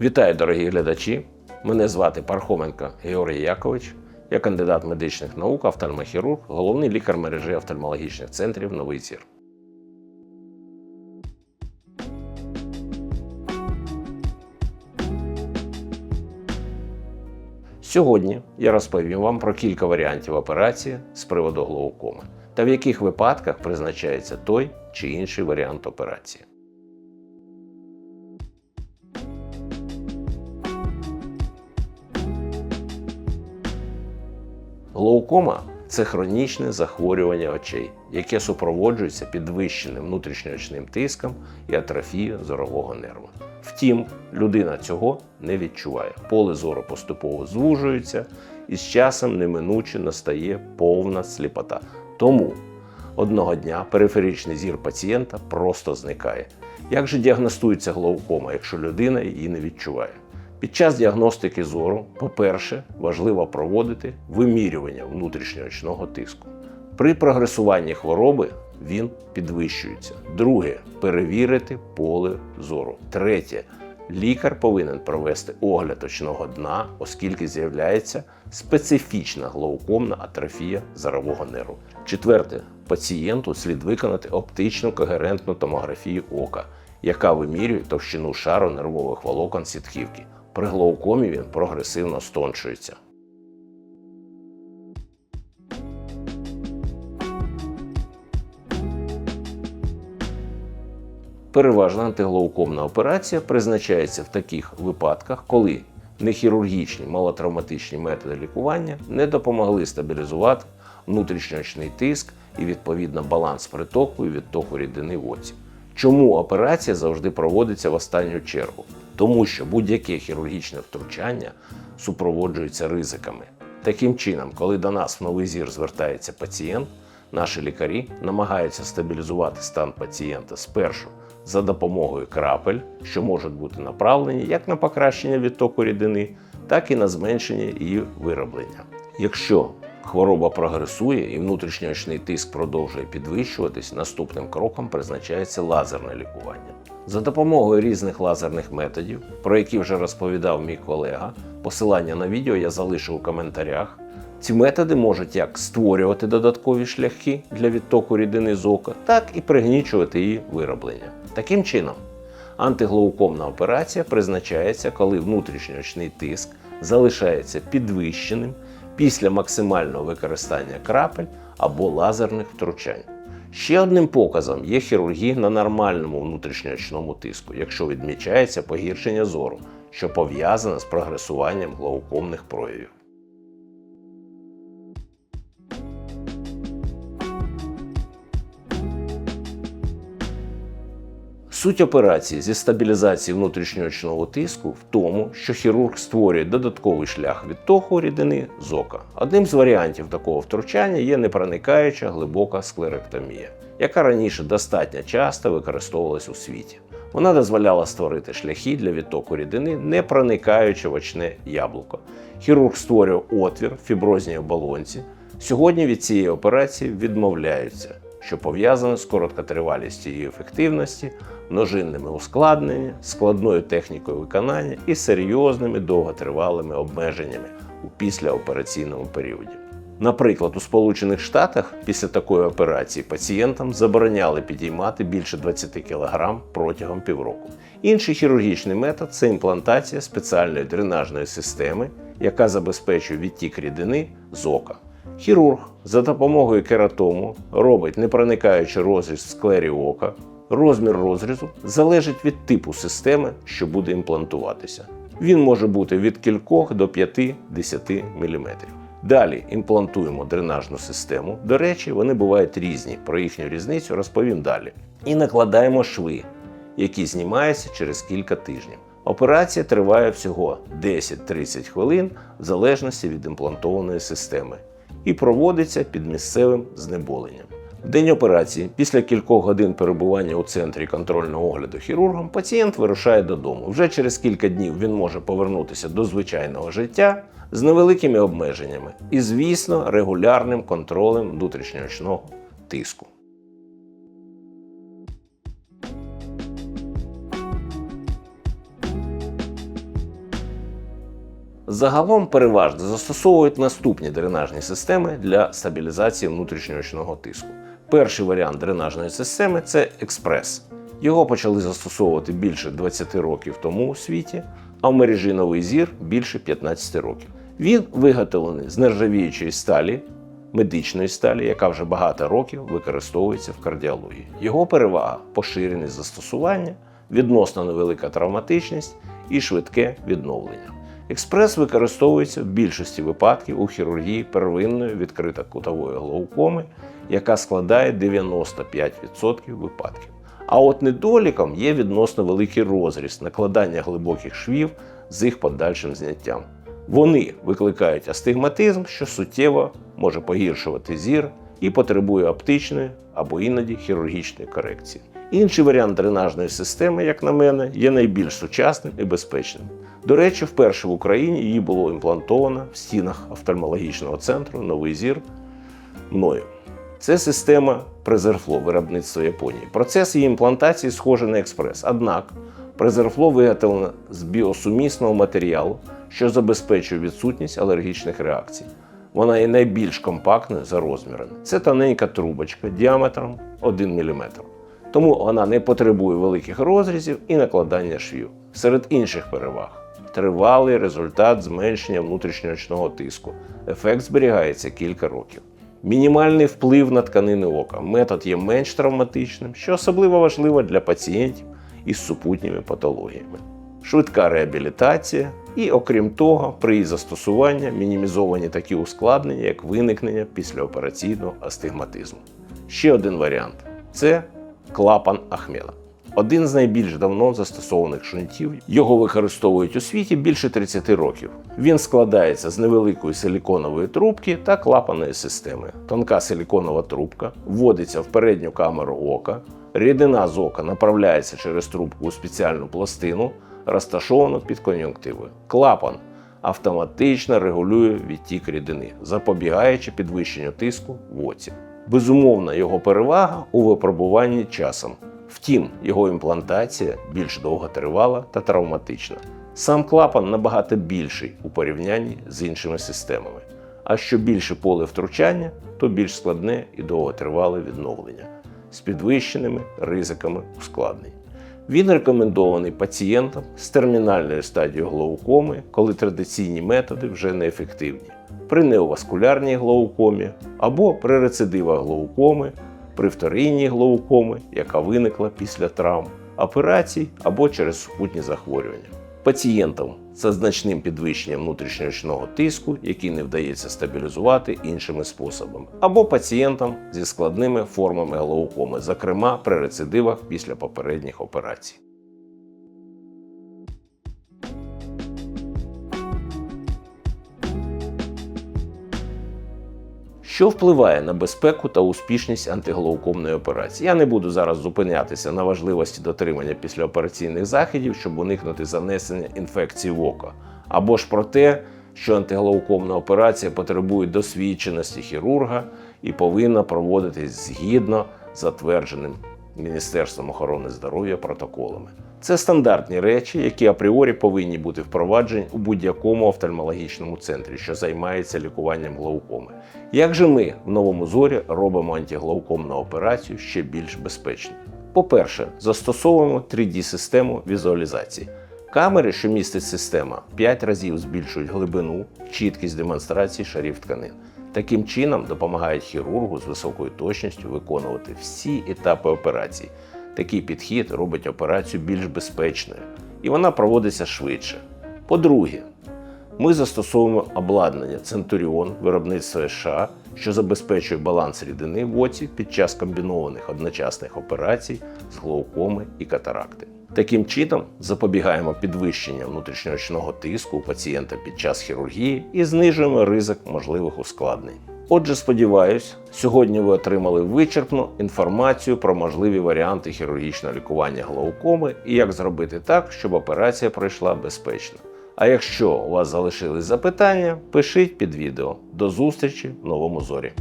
Вітаю, дорогі глядачі! Мене звати Пархоменко Георгій Якович. Я кандидат медичних наук, офтальмохірург, головний лікар мережі офтальмологічних центрів Новий Зір. Сьогодні я розповім вам про кілька варіантів операції з приводу глаукоми та в яких випадках призначається той чи інший варіант операції. Глаукома це хронічне захворювання очей, яке супроводжується підвищеним внутрішньоочним тиском і атрофією зорового нерва. Втім, людина цього не відчуває. Поле зору поступово звужується і з часом неминуче настає повна сліпота. Тому одного дня периферичний зір пацієнта просто зникає. Як же діагностується глаукома, якщо людина її не відчуває? Під час діагностики зору, по-перше, важливо проводити вимірювання внутрішньоочного тиску. При прогресуванні хвороби він підвищується. Друге перевірити поле зору. Третє лікар повинен провести огляд очного дна, оскільки з'являється специфічна глаукомна атрофія зорового нерву. Четверте, пацієнту слід виконати оптичну когерентну томографію ока, яка вимірює товщину шару нервових волокон сітхівки. При глаукомі він прогресивно стончується. Переважна антиглаукомна операція призначається в таких випадках, коли нехірургічні малотравматичні методи лікування не допомогли стабілізувати внутрішньоочний тиск і відповідно баланс притоку і відтоку рідини в оці. Чому операція завжди проводиться в останню чергу? Тому що будь-яке хірургічне втручання супроводжується ризиками. Таким чином, коли до нас в новий зір звертається пацієнт, наші лікарі намагаються стабілізувати стан пацієнта спершу за допомогою крапель, що можуть бути направлені як на покращення відтоку рідини, так і на зменшення її вироблення. Якщо хвороба прогресує і внутрішньоочний тиск продовжує підвищуватись, наступним кроком призначається лазерне лікування. За допомогою різних лазерних методів, про які вже розповідав мій колега, посилання на відео я залишу у коментарях. Ці методи можуть як створювати додаткові шляхи для відтоку рідини з ока, так і пригнічувати її вироблення. Таким чином, антиглаукомна операція призначається, коли внутрішньоочний тиск залишається підвищеним після максимального використання крапель або лазерних втручань. Ще одним показом є хірургія на нормальному внутрішньоочному тиску, якщо відмічається погіршення зору, що пов'язане з прогресуванням глаукомних проявів. Суть операції зі стабілізації внутрішньоочного тиску в тому, що хірург створює додатковий шлях відтоку рідини з ока. Одним з варіантів такого втручання є непроникаюча глибока склеректомія, яка раніше достатньо часто використовувалась у світі. Вона дозволяла створити шляхи для відтоку рідини, не проникаючи в очне яблуко. Хірург створює отвір в фіброзній оболонці. Сьогодні від цієї операції відмовляються, що пов'язано з короткотривалістю її ефективності, множинними ускладненнями, складною технікою виконання і серйозними довготривалими обмеженнями у післяопераційному періоді. Наприклад, у Сполучених Штатах після такої операції пацієнтам забороняли підіймати більше 20 кг протягом півроку. Інший хірургічний метод це імплантація спеціальної дренажної системи, яка забезпечує відтік рідини з ока. Хірург за допомогою кератому робить непроникаючий розріз в склері ока. Розмір розрізу залежить від типу системи, що буде імплантуватися. Він може бути від кількох до 5-10 мм. Далі імплантуємо дренажну систему. До речі, вони бувають різні. Про їхню різницю розповім далі. І накладаємо шви, які знімаються через кілька тижнів. Операція триває всього 10-30 хвилин в залежності від імплантованої системи і проводиться під місцевим знеболенням. День операції, після кількох годин перебування у центрі контрольного огляду хірургом, пацієнт вирушає додому. Вже через кілька днів він може повернутися до звичайного життя з невеликими обмеженнями і, звісно, регулярним контролем внутрішньоочного тиску. Загалом переважно застосовують наступні дренажні системи для стабілізації внутрішньоочного тиску. Перший варіант дренажної системи це експрес. Його почали застосовувати більше 20 років тому у світі, а в мережі новий зір більше 15 років. Він виготовлений з нержавіючої сталі, медичної сталі, яка вже багато років використовується в кардіології. Його перевага поширеність застосування, відносно невелика травматичність і швидке відновлення. Експрес використовується в більшості випадків у хірургії первинної відкритокутової глаукоми, яка складає 95% випадків. А от недоліком є відносно великий розріз накладання глибоких швів з їх подальшим зняттям. Вони викликають астигматизм, що суттєво може погіршувати зір і потребує оптичної або іноді хірургічної корекції. Інший варіант дренажної системи, як на мене, є найбільш сучасним і безпечним. До речі, вперше в Україні її було імплантовано в стінах офтальмологічного центру Новий зір мною. Це система Презерфло виробництва Японії. Процес її імплантації схожий на експрес. Однак Презерфло виготовлено з біосумісного матеріалу, що забезпечує відсутність алергічних реакцій. Вона є найбільш компактною за розмірами. Це тоненька трубочка діаметром 1 мм. Тому вона не потребує великих розрізів і накладання швів. Серед інших переваг тривалий результат зменшення внутрішньоочного тиску. Ефект зберігається кілька років. Мінімальний вплив на тканини ока. Метод є менш травматичним, що особливо важливо для пацієнтів із супутніми патологіями. Швидка реабілітація, і, окрім того, при її застосуванні мінімізовані такі ускладнення, як виникнення післяопераційного астигматизму. Ще один варіант це клапан Ахмеда. Один з найбільш давно застосованих шунтів. Його використовують у світі більше 30 років. Він складається з невеликої силіконової трубки та клапаної системи. Тонка силіконова трубка вводиться в передню камеру ока. Рідина з ока направляється через трубку у спеціальну пластину, розташовану під кон'юнктивою. Клапан автоматично регулює відтік рідини, запобігаючи підвищенню тиску в оці. Безумовна його перевага у випробуванні часом. Втім, його імплантація більш довготривала та травматична. Сам клапан набагато більший у порівнянні з іншими системами. А що більше поле втручання, то більш складне і довготривале відновлення з підвищеними ризиками ускладнень. Він рекомендований пацієнтам з термінальною стадією глаукоми, коли традиційні методи вже неефективні, при неоваскулярній глаукомі або при рецидивах глаукоми, при вторинній глаукоми, яка виникла після травм, операцій або через супутні захворювання. Пацієнтам за значним підвищенням внутрішньоочного тиску, який не вдається стабілізувати іншими способами, або пацієнтам зі складними формами глаукоми, зокрема при рецидивах після попередніх операцій. Що впливає на безпеку та успішність антиглаукомної операції? Я не буду зараз зупинятися на важливості дотримання післяопераційних заходів, щоб уникнути занесення інфекції в око, або ж про те, що антиглаукомна операція потребує досвідченості хірурга і повинна проводитись згідно затвердженим Міністерством охорони здоров'я протоколами. Це стандартні речі, які апріорі повинні бути впроваджені у будь-якому офтальмологічному центрі, що займається лікуванням глаукоми. Як же ми в новому зорі робимо антиглаукомну операцію ще більш безпечною? По-перше, застосовуємо 3D-систему візуалізації. Камери, що містить система, 5 разів збільшують глибину, чіткість демонстрації шарів тканин. Таким чином допомагають хірургу з високою точністю виконувати всі етапи операції. Такий підхід робить операцію більш безпечною і вона проводиться швидше. По-друге, ми застосовуємо обладнання Centurion виробництва США, що забезпечує баланс рідини в оці під час комбінованих одночасних операцій з глаукоми і катаракти. Таким чином запобігаємо підвищення внутрішньоочного тиску у пацієнта під час хірургії і знижуємо ризик можливих ускладнень. Отже, сподіваюсь, сьогодні ви отримали вичерпну інформацію про можливі варіанти хірургічного лікування глаукоми і як зробити так, щоб операція пройшла безпечно. А якщо у вас залишились запитання, пишіть під відео. До зустрічі в новому зорі.